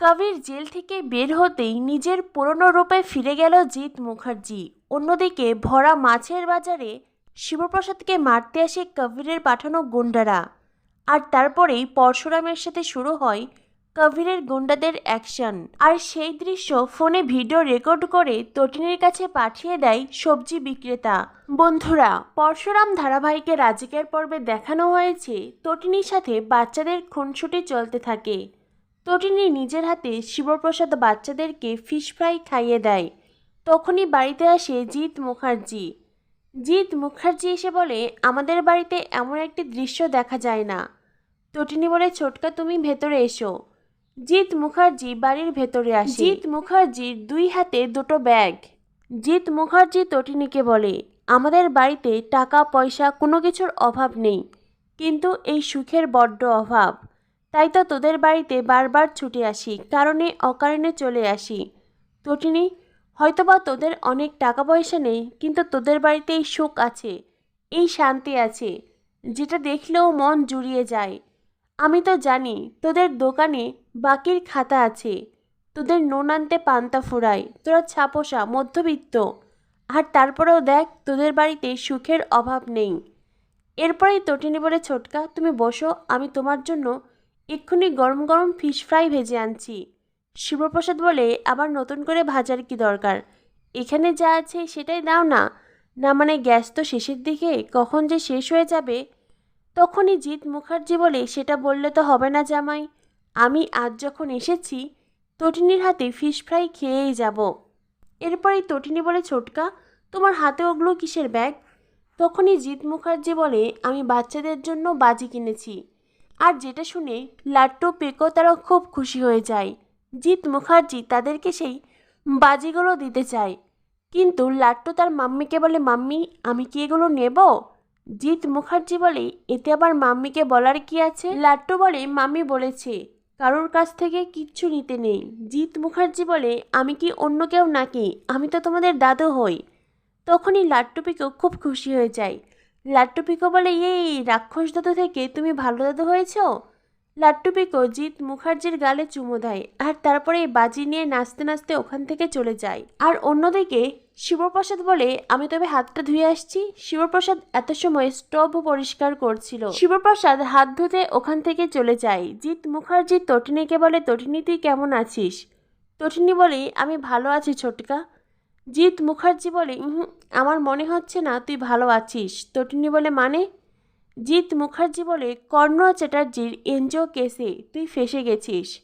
কবির jail থেকে বের হতেই নিজের পুরনো রূপে ফিরে গেল জিৎ মুখার্জি। অন্যদিকে ভরা মাছের বাজারে শিবপ্রসাদকে মারতে আসে কবিরের পাঠানো গুন্ডারা। আর তারপরেই পরশুরামের সাথে শুরু হয় কবিরের গুন্ডাদের অ্যাকশন। আর সেই দৃশ্য ফোনে ভিডিও রেকর্ড করে তটিনের কাছে পাঠিয়ে দেয় সবজি বিক্রেতা। বন্ধুরা, পরশুরাম ধারাবাহিকে রাজিকের পর্বে দেখানো হয়েছে। তটিনীর সাথে বাচ্চাদের খুনসুটি চলতে থাকে। তটিনী নিজের হাতে শিবপ্রসাদ বাচ্চাদেরকে ফিশ ফ্রাই খাইয়ে দেয়। তখনই বাড়িতে আসে জিৎ মুখার্জি। জিৎ মুখার্জি এসে বলে আমাদের বাড়িতে এমন একটি দৃশ্য দেখা যায় না। তটিনী বলে ছোটকা তুমি ভেতরে এসো। জিৎ মুখার্জি বাড়ির ভেতরে আসে। জিৎ মুখার্জির দুই হাতে দুটো ব্যাগ। জিৎ মুখার্জি তটিনীকে বলে আমাদের বাড়িতে টাকা পয়সা কোনো কিছুর অভাব নেই। কিন্তু এই সুখের বড্ড অভাব। তাই তো তোদের বাড়িতে বারবার ছুটে আসি, কারণে অকারণে চলে আসি। তটিনী হয়তোবা তোদের অনেক টাকা পয়সা নেই, কিন্তু তোদের বাড়িতে এই সুখ আছে, এই শান্তি আছে, যেটা দেখলেও মন জুড়িয়ে যায়। আমি তো জানি তোদের দোকানে বাকির খাতা আছে, তোদের নুন আনতে পান্তা ফুরায়, তোরা ছাপোসা, মধ্যবিত্ত, আর তারপরেও দেখ তোদের বাড়িতে সুখের অভাব নেই। এরপরেই তটিনী বলে, ছোটকা, তুমি বসো, আমি তোমার জন্য এক্ষুনি গরম গরম ফিশ ফ্রাই ভেজে আনছি। শিবপ্রসাদ বলে, আবার নতুন করে ভাজার কি দরকার? এখানে যা আছে সেটাই দাও না। না মানে গ্যাস তো শেষের দিকে, কখন যে শেষ হয়ে যাবে? তখনই জিৎ মুখার্জি বলে, সেটা বললে তো হবে না জামাই। আমি আজ যখন এসেছি, তটিনীর হাতে ফিশ ফ্রাই খেয়েই যাব। এরপরেই তটিনী বলে, ছোটকা, তোমার হাতে ওগুলো কিসের ব্যাগ তখনই জিৎ মুখার্জি বলে, আমি বাচ্চাদের জন্য বাজি কিনেছি। আর যেটা শুনে লাট্টু পেকো তারা খুব খুশি হয়ে যায়। জিৎ মুখার্জি তাদেরকে সেই বাজিগুলো দিতে চায়। কিন্তু লাট্টু তার মাম্মিকে বলে, মাম্মি, আমি কি এগুলো নেব? জিৎ মুখার্জি বলে, এতে আবার মাম্মিকে বলার কি আছে? লাট্টু বলে, মাম্মি বলেছে, কারোর কাছ থেকে কিচ্ছু নিতে নেই। জিৎ মুখার্জি বলে, আমি কি অন্য কেউ নাকি? আমি তো তোমাদের দাদু হই। তখনই লাট্টু পিকো খুব খুশি হয়ে যায়। লাট্টু পিকো বলে এই রাক্ষস দাদু থেকে তুমি ভালো দাদু হয়েছো? লাট্টু পিকো জিৎ মুখার্জির গালে চুমো দেয় আর তারপরে বাজি নিয়ে নাচতে নাচতে ওখান থেকে চলে যায়। আর অন্যদিকে শিবপ্রসাদ বলে আমি তবে হাতটা ধুয়ে আসছি। শিবপ্রসাদ এত সময় স্টোভ পরিষ্কার করছিল। শিবপ্রসাদ হাত ধুতে ওখান থেকে চলে যায়। জিৎ মুখার্জি তটিনীকে বলে তটিনী তুই কেমন আছিস? তটিনী বলে আমি ভালো আছি ছোটকা। জিৎ মুখার্জি বলে "উহুম, আমার মনে হচ্ছে না তুই ভালো আছিস। তটিনী বলে মানে? জিৎ মুখার্জি বলে, কর্ণ চ্যাটার্জির এনজিও কেসে তুই ফেসে গেছিস।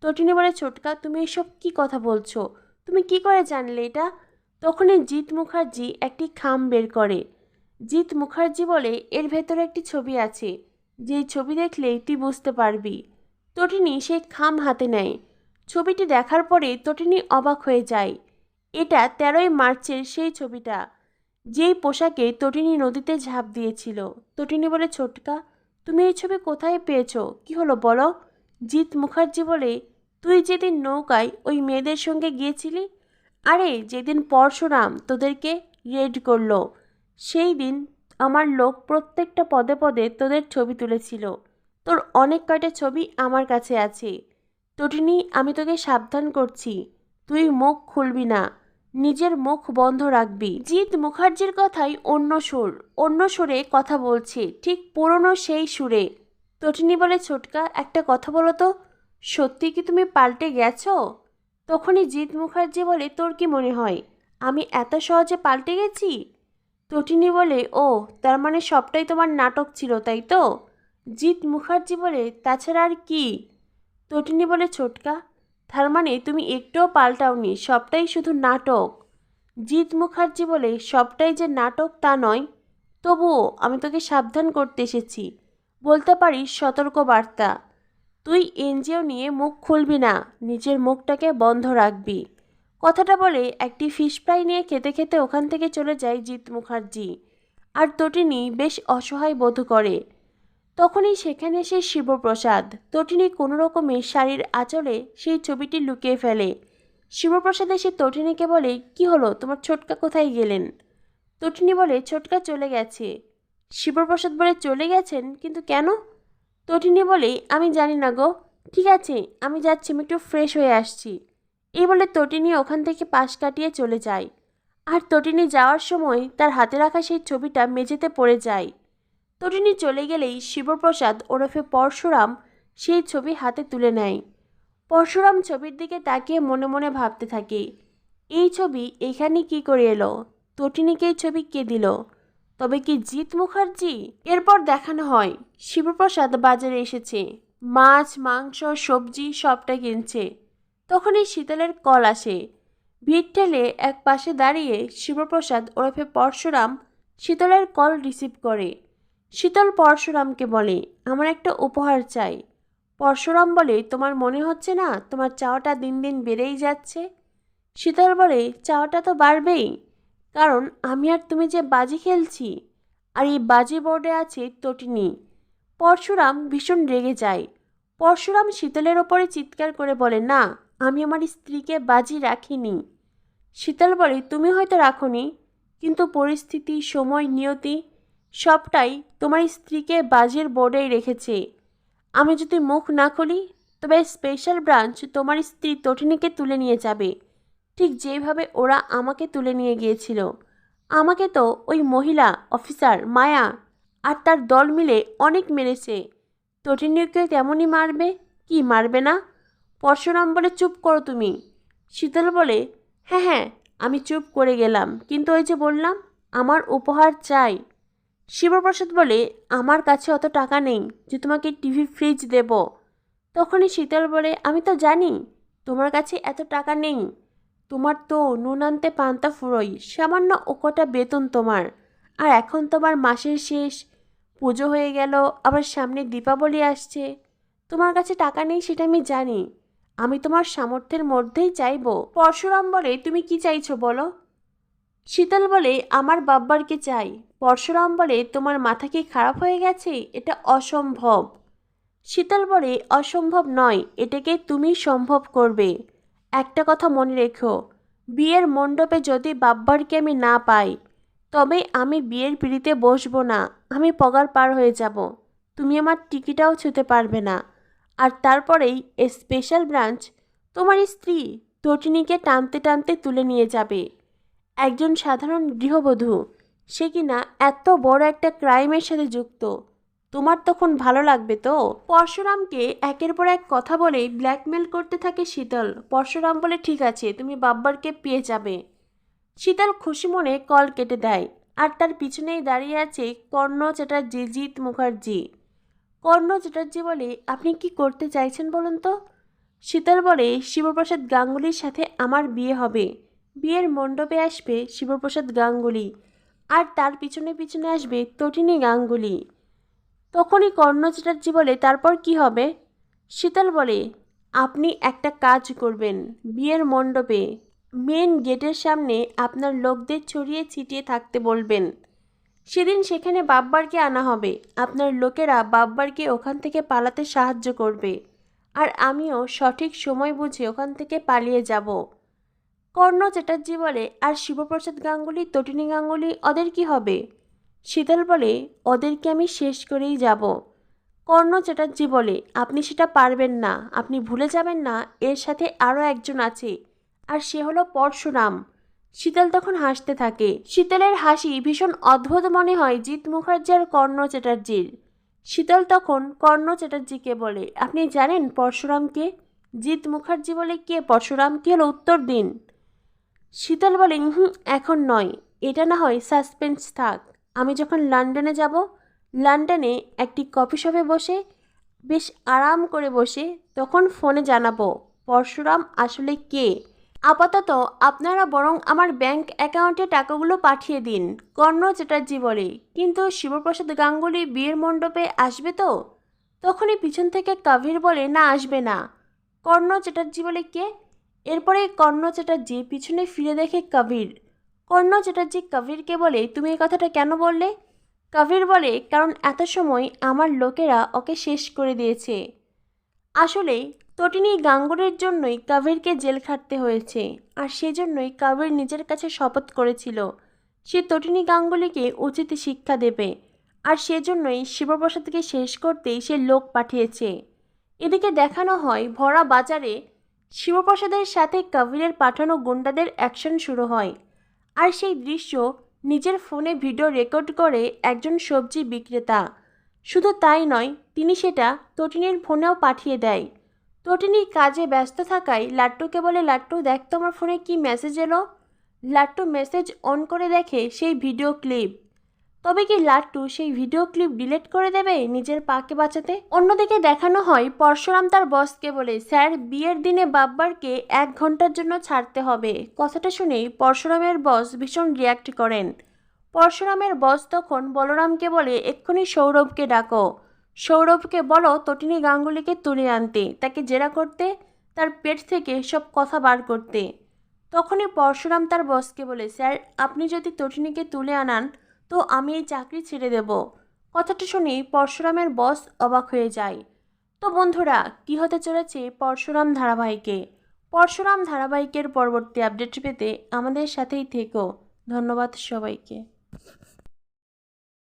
তটিনী বলে, ছোটকা, তুমি এসব কি কথা বলছো? তুমি কি করে জানলে এটা? তখনই জিৎ মুখার্জি একটি খাম বের করে। জিৎ মুখার্জি বলে, এর ভেতরে একটি ছবি আছে। যেই ছবি দেখলেই তুই বুঝতে পারবি। তটিনী সে খাম হাতে নেয়। ছবিটি দেখার পরে তটিনী অবাক হয়ে যায়। এটা তেরোই মার্চের সেই ছবিটা। যেই পোশাকে তটিনী নদীতে ঝাঁপ দিয়েছিল। তটিনী বলে, ছোটকা, তুমি এই ছবি কোথায় পেয়েছ? কি হলো বলো? জিৎ মুখার্জি বলে, তুই যেদিন নৌকায় ওই মেয়েদের সঙ্গে গিয়েছিলি? আরে, যেদিন পরশুরাম তোদেরকে রেড করল, সেই দিন আমার লোক প্রত্যেকটা পদে পদে তোদের ছবি তুলেছিল। তোর অনেক কয়টা ছবি আমার কাছে আছে। তটিনী, আমি তোকে সাবধান করছি। তুই মুখ খুলবি না। নিজের মুখ বন্ধ রাখবি। জিৎ মুখার্জির কথাই অন্য সুর। অন্য সুরে কথা বলছে, ঠিক পুরনো সেই সুরে। তটিনী বলে, ছোটকা, একটা কথা বলো তো, সত্যি কি তুমি পাল্টে গেছো? তখনই জিৎ মুখার্জি বলে, তোর কি মনে হয়, আমি এত সহজে পাল্টে গেছি? তটিনী বলে, ও, তার মানে সবটাই তোমার নাটক ছিল, তাই তো? জিৎ মুখার্জি বলে, তাছাড়া আর কি? তটিনী বলে, ছোটকা তার মানে তুমি একটুও পাল্টাওনি, সবটাই শুধু নাটক। জিৎ মুখার্জি বলে, সবটাই যে নাটক তা নয়। তবুও আমি তোকে সাবধান করতে এসেছি। বলতে পারিস সতর্ক বার্তা। তুই এনজিও নিয়ে মুখ খুলবি না, নিজের মুখটাকে বন্ধ রাখবি। কথাটা বলে একটি ফিশ ফ্রাই নিয়ে খেতে খেতে ওখান থেকে চলে যায় জিৎ মুখার্জি। আর তটিনী বেশ অসহায় বোধ করে। তখনই সেখানে এসে শিবপ্রসাদ। তটিনী কোনো রকমে শাড়ির আঁচলে সেই ছবিটি লুকিয়ে ফেলে। শিবপ্রসাদ এসে তটিনীকে বলে, কি হলো? তোমার ছোটকা কোথায় গেলেন? তটিনী বলে, ছোটকা চলে গেছে। শিবপ্রসাদ বলে, চলে গেছেন? কিন্তু কেন? তটিনী বলে, আমি জানি না গো। ঠিক আছে, আমি যাচ্ছি, আমি একটু ফ্রেশ হয়ে আসছি। এই বলে তটিনী ওখান থেকে পাশ কাটিয়ে চলে যায়। আর তটিনী যাওয়ার সময় তার হাতে রাখা সেই ছবিটা মেঝেতে পড়ে যায়। তটিনী চলে গেলেই শিবপ্রসাদ ওরফে পরশুরাম সেই ছবি হাতে তুলে নেয়। পরশুরাম ছবির দিকে তাকিয়ে মনে মনে ভাবতে থাকে, এই ছবি এখানে কি করে এলো? তটিনীকে এই ছবি কে দিল? তবে কি জিৎ মুখার্জি? এরপর দেখানো হয়, শিবপ্রসাদ বাজারে এসেছে, মাছ, মাংস, সবজি সবটা কিনছে। তখনই শীতলের কল আসে, ভিড় ঠেলে এক পাশে দাঁড়িয়ে শিবপ্রসাদ ওরফে পরশুরাম শীতলের কল রিসিভ করে। শীতল পরশুরামকে বলে, আমার একটা উপহার চাই। পরশুরাম বলে, তোমার মনে হচ্ছে না তোমার চাওয়াটা দিন দিন বেড়েই যাচ্ছে? শীতল বলে, চাওয়াটা তো বাড়বেই, কারণ আমি আর তুমি যে বাজি খেলছি, আর এই বাজি বোর্ডে আছে তটিনি। পরশুরাম ভীষণ রেগে যায়। পরশুরাম শীতলের ওপরে চিৎকার করে বলে, না, আমি আমার স্ত্রীকে বাজি রাখিনি। শীতল বলে, তুমি হয়তো রাখনি, কিন্তু পরিস্থিতি, সময়, নিয়তি সবটাই তোমার স্ত্রীকে বাজির বোর্ডেই রেখেছে। আমি যদি মুখ না খুলি, তবে স্পেশাল ব্রাঞ্চ তোমার স্ত্রী তটিনীকে তুলে নিয়ে যাবে। ঠিক যেভাবে ওরা আমাকে তুলে নিয়ে গিয়েছিল। আমাকে তো ওই মহিলা অফিসার মায়া আর তার দল মিলে অনেক মেরেছে। তটিনীকে তেমনই মারবে, কি মারবে না? পরশুরাম বলে, চুপ করো তুমি। শীতল বলে হ্যাঁ হ্যাঁ আমি চুপ করে গেলাম। কিন্তু ওই যে বললাম, আমার উপহার চাই। শিবপ্রসাদ বলে, আমার কাছে অত টাকা নেই যে তোমাকে টিভি ফ্রিজ দেব। তখনই শীতল বলে, আমি তো জানি, তোমার কাছে এত টাকা নেই। তোমার তো নুন আনতে পান্তা ফুরোই সামান্য ও কটা বেতন তোমার। আর এখন তোমার মাসের শেষ, পুজো হয়ে গেল, আবার সামনে দীপাবলি আসছে। তোমার কাছে টাকা নেই সেটা আমি জানি। আমি তোমার সামর্থ্যের মধ্যেই চাইব। পরশুরাম বলে, তুমি কি চাইছো বলো? শীতল বলে, আমার বাব্বারকে চাই। পরশুরাম বলে, তোমার মাথা কি খারাপ হয়ে গেছে? এটা অসম্ভব। শীতল বলে, অসম্ভব নয়, এটাকে তুমি সম্ভব করবে। একটা কথা মনে রেখো, বিয়ের মণ্ডপে যদি বাব্বারকে আমি না পাই, তবে আমি বিয়ের পিড়িতে বসবো না, আমি পগার পার হয়ে যাব। তুমি আমার টিকিটাও ছুতে পারবে না। আর তারপরেই এ স্পেশাল ব্রাঞ্চ তোমার স্ত্রী তটিনীকে টানতে টানতে তুলে নিয়ে যাবে। একজন সাধারণ গৃহবধূ সে কিনা এত বড় একটা ক্রাইমের সাথে যুক্ত? তোমার তখন ভালো লাগবে তো? পরশুরামকে একের পর এক কথা বলে ব্ল্যাকমেল করতে থাকে শীতল। পরশুরাম বলে, ঠিক আছে, তুমি বাব্বারকে পেয়ে যাবে। শীতল খুশি মনে কল কেটে দেয়, আর তার পিছনেই দাঁড়িয়ে আছে কর্ণ চ্যাটার্জি, জিৎ মুখার্জি। কর্ণ চ্যাটার্জি বলে, আপনি কি করতে চাইছেন বলুন তো? শীতল বলে, শিবপ্রসাদ গাঙ্গুলির সাথে আমার বিয়ে হবে। বিয়ের মণ্ডপে আসবে শিবপ্রসাদ গাঙ্গুলি। আর তার পিছনে পিছনে আসবে তটিনী গাঙ্গুলি। তখনই কর্ণ চ্যাটার্জি বলে, তারপর কি হবে? শীতল বলে, আপনি একটা কাজ করবেন, বিয়ের মণ্ডপে। মেন গেটের সামনে আপনার লোকদের ছড়িয়ে ছিটিয়ে থাকতে বলবেন। সেদিন সেখানে বাব্বারকে আনা হবে। আপনার লোকেরা বাব্বারকে ওখান থেকে পালাতে সাহায্য করবে। আর আমিও সঠিক সময় বুঝে ওখান থেকে পালিয়ে যাব। কর্ণ চ্যাটার্জি বলে, আর শিবপ্রসাদ গাঙ্গুলি, তটিনী গাঙ্গুলি, ওদের কি হবে? শীতল বলে, ওদেরকে আমি শেষ করেই যাব। কর্ণ চ্যাটার্জি বলে, আপনি সেটা পারবেন না, আপনি ভুলে যাবেন না, এর সাথে আরও একজন আছে, আর সে হলো পরশুরাম। শীতল তখন হাসতে থাকে। শীতলের হাসি ভীষণ অদ্ভুত মনে হয় জিৎ মুখার্জি আর কর্ণ চ্যাটার্জির। শীতল তখন কর্ণ চ্যাটার্জিকে বলে, আপনি জানেন পরশুরামকে? জিৎ মুখার্জি বলে, কে? পরশুরাম কি হলো উত্তর দিন? শীতল বলে হুম এখন নয়। এটা না হয় সাসপেন্স থাক। আমি যখন লন্ডনে যাব, লন্ডনে একটি কফি শপে বসে, বেশ আরাম করে বসে, তখন ফোনে জানাব, পরশুরাম আসলে কে? আপাতত আপনারা বরং আমার ব্যাংক অ্যাকাউন্টে টাকাগুলো পাঠিয়ে দিন, কর্ণ চ্যাটার্জি বলে। কিন্তু শিবপ্রসাদ গাঙ্গুলি বিয়ের মণ্ডপে আসবে তো? তখনই পিছন থেকে কাভির বলে, না, আসবে না। কর্ণ চ্যাটার্জি বলে, কে? এরপরে কর্ণ চ্যাটার্জি পিছনে ফিরে দেখে কবির। কর্ণ চ্যাটার্জি কবিরকে বলে? তুমি এই কথাটা কেন বললে? কবির বলে, কারণ এত সময় আমার লোকেরা ওকে শেষ করে দিয়েছে। আসলে তটিনী গাঙ্গুরের জন্যই কাবিরকে জেল খাটতে হয়েছে, আর সেজন্যই কাবির নিজের কাছে শপথ করেছিল। সে তটিনী গাঙ্গুলিকে উচিত শিক্ষা দেবে, আর সেজন্যই শিবপ্রসাদকে শেষ করতেই সে লোক পাঠিয়েছে। এদিকে দেখানো হয় ভরা বাজারে শিবপ্রসাদের সাথে কবিরের পাঠানো গুন্ডাদের অ্যাকশন শুরু হয়। আর সেই দৃশ্য নিজের ফোনে ভিডিও রেকর্ড করে একজন সবজি বিক্রেতা। শুধু তাই নয়, তিনি সেটা তটিনীর ফোনেও পাঠিয়ে দেয়। তটিনী কাজে ব্যস্ত থাকায় লাট্টুকে বলে, লাট্টু, দেখ তো আমার ফোনে কি মেসেজ এলো? লাট্টু মেসেজ অন করে দেখে সেই ভিডিও ক্লিপ তবে কি লাট্টু সেই ভিডিও ক্লিপ ডিলিট করে দেবে নিজের পাকে বাঁচাতে? অন্যদিকে দেখানো হয়, পরশুরাম তার বসকে বলে, স্যার, বিয়ের দিনে বাব্বারকে এক ঘণ্টার জন্য ছাড়তে হবে। কথাটা শুনেই পরশুরামের বস ভীষণ রিয়াক্ট করেন। পরশুরামের বস তখন বলরামকে বলে, এক্ষুনি সৌরভকে ডাকো। সৌরভকে বলো তটিনী গাঙ্গুলিকে তুলে আনতে, তাকে জেরা করতে, তার পেট থেকে সব কথা বার করতে। তখনই পরশুরাম তার বসকে বলে, স্যার, আপনি যদি তটিনীকে তুলে আনান তো আমি এই চাকরি ছেড়ে দেব। কথাটা শুনে পরশুরামের বস অবাক হয়ে যায়। তো বন্ধুরা, কি হতে চলেছে পরশুরাম ধারাবাহিকে? পরশুরাম ধারাবাহিকের পরবর্তী আপডেট পেতে আমাদের সাথেই থেকো। ধন্যবাদ সবাইকে।